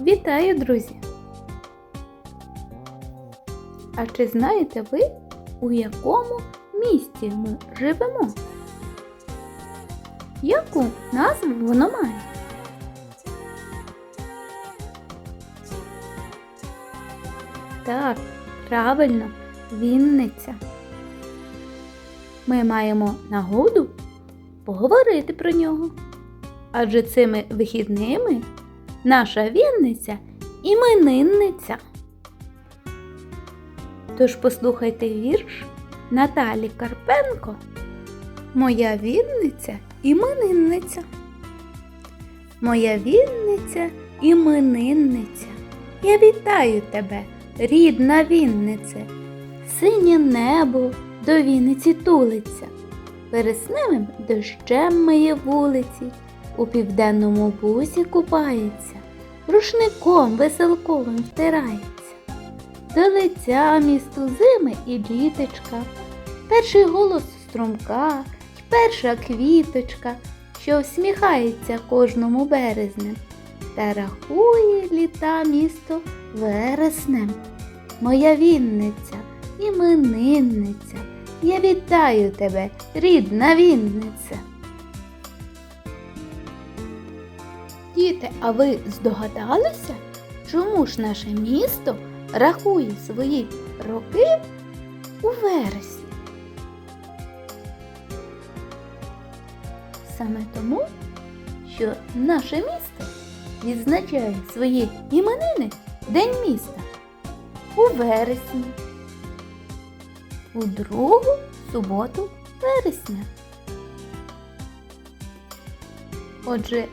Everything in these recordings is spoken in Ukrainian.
Вітаю, друзі! А чи знаєте ви, у якому місті ми живемо? Яку назву воно має? Так, правильно, Вінниця. Ми маємо нагоду поговорити про нього. Адже цими вихідними наша Вінниця іменинниця. Тож послухайте вірш Наталі Карпенко. Моя Вінниця іменинниця. Моя Вінниця іменинниця. Я вітаю тебе, рідна Віннице. Синє небо до Вінниці тулиться. Вересневим дощем миє вулиці, у південному бусі купається, рушником веселковим втирається. До лиця місту зими і літочка, перший голос струмка, й перша квіточка, що всміхається кожному березнем, та рахує літа місто вереснем. Моя Вінниця, іменинниця, я вітаю тебе, рідна Вінниця. Діти, а ви здогадалися, чому ж наше місто рахує свої роки у вересні? Саме тому, що наше місто відзначає свої іменини День міста у вересні, у другу суботу вересня. Отже,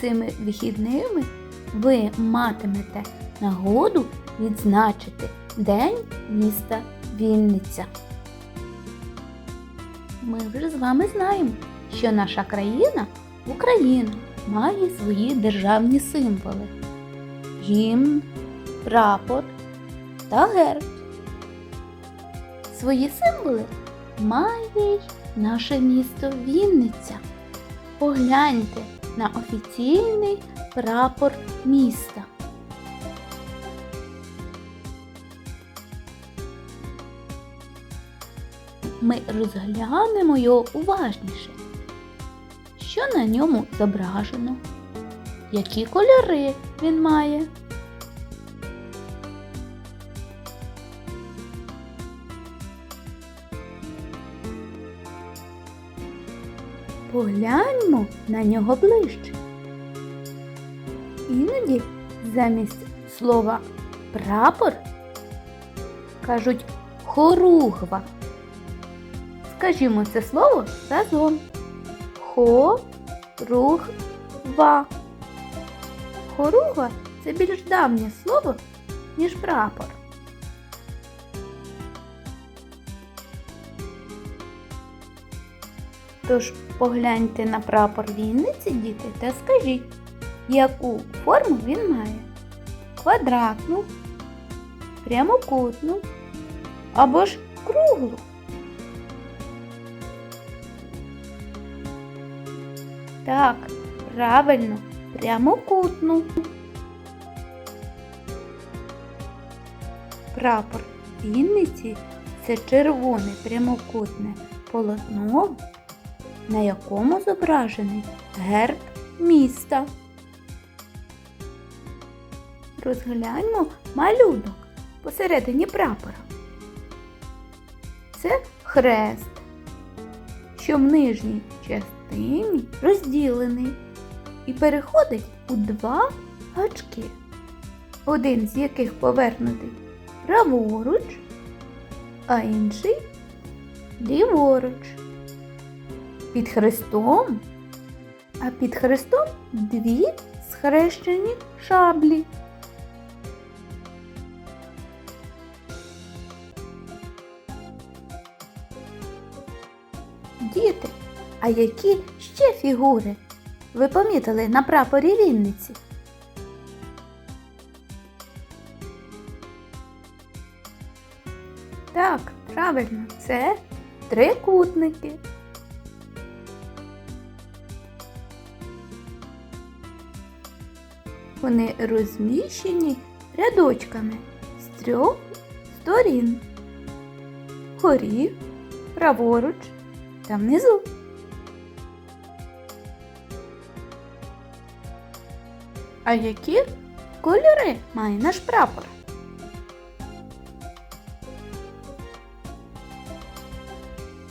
цими вихідними ви матимете нагоду відзначити День міста Вінниця. Ми вже з вами знаємо, що наша країна, Україна, має свої державні символи гімн, прапор та герб. Свої символи має й наше місто Вінниця. Погляньте на офіційний прапор міста. Ми розглянемо його уважніше. Що на ньому зображено? Які кольори він має? Погляньмо на нього ближче. Іноді замість слова прапор кажуть хоругва. Скажімо це слово разом. Хоругва. Хоругва це більш давнє слово, ніж прапор. Тож погляньте на прапор Вінниці, діти, та скажіть, яку форму він має? Квадратну, прямокутну або ж круглу. Так, правильно, прямокутну. Прапор Вінниці це червоне прямокутне полотно, на якому зображений герб міста. Розгляньмо малюнок посередині прапора. Це хрест, що в нижній частині розділений і переходить у два гачки, один з яких повернутий праворуч, а інший ліворуч. Під хрестом, а під хрестом дві схрещені шаблі. Діти, а які ще фігури ви помітили на прапорі Вінниці? Так, правильно, це трикутники. Вони розміщені рядочками з трьох сторін. Вгорі, праворуч та внизу. А які кольори має наш прапор?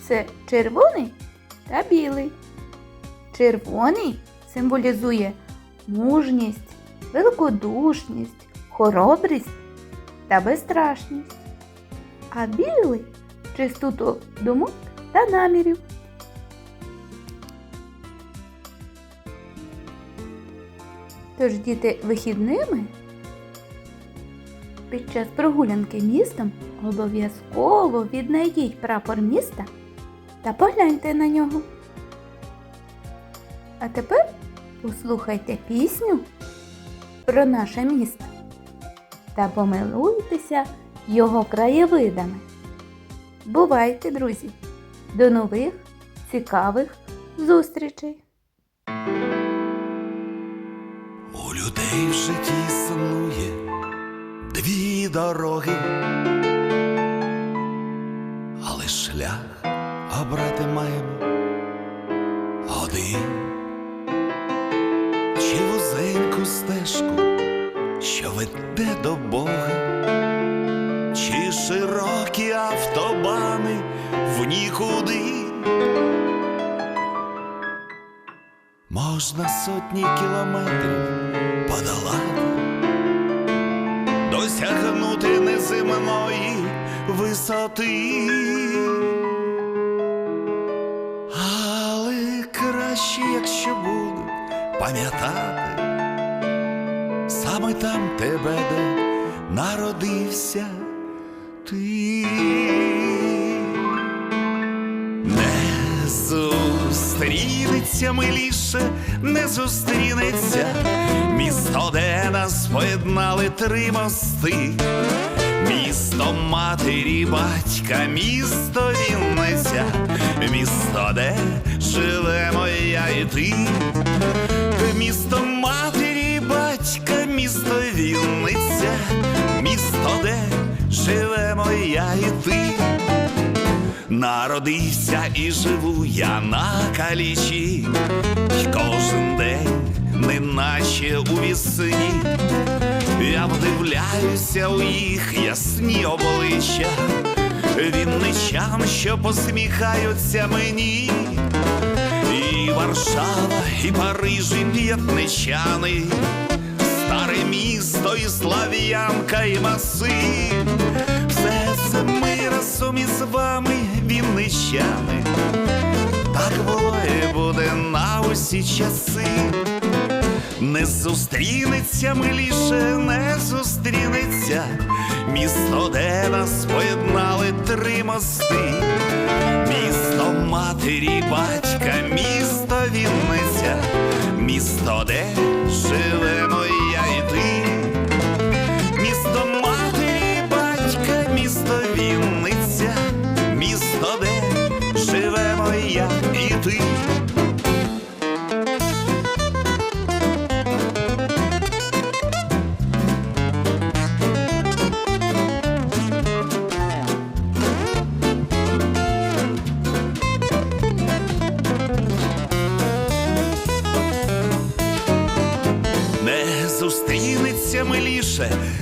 Це червоний та білий. Червоний символізує мужність, великодушність, хоробрість та безстрашність, а білий чистоту думок та намірів. Тож діти вихідними під час прогулянки містом обов'язково віднайдіть прапор міста та погляньте на нього. А тепер послухайте пісню про наше місто та помилуйтеся його краєвидами. Бувайте, друзі! До нових цікавих зустрічей! У людей в житті існує дві дороги, але шлях обрати маємо один, стежку, що веде до Бога, чи широкі автобани в нікуди. Можна сотні кілометрів подолати, досягнути неземної висоти. Але краще, якщо будуть пам'ятати, саме там тебе, де народився ти. Не зустрінеться миліше, не зустрінеться місто, де нас поєднали три мости, місто матері, батька, місто Вінниця, місто, де живемо я і ти, місто Народився і живу я на калічі, й кожен день, неначе у вісні, я вдивляюся у їх ясні обличчя, вінничан, що посміхаються мені, і Варшава, і Париж, і в'єтничани, старе місто, і слав'янка, і маси. Ми разом із вами, вінничани. Так було буде на усі часи. Не зустрінеться миліше, не зустрінеться місто, де нас поєднали три мости. Місто матері, батька, місто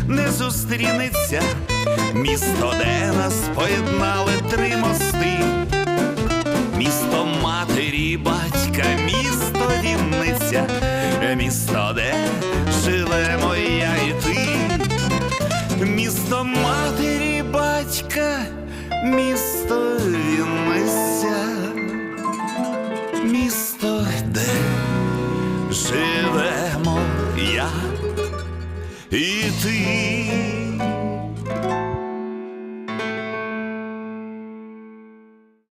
не зустрінеться місто, де нас поєднали три мости. Місто матері, батька, місто Вінниця, місто, де живемо я і ти. Місто матері, батька, місто Вінниця,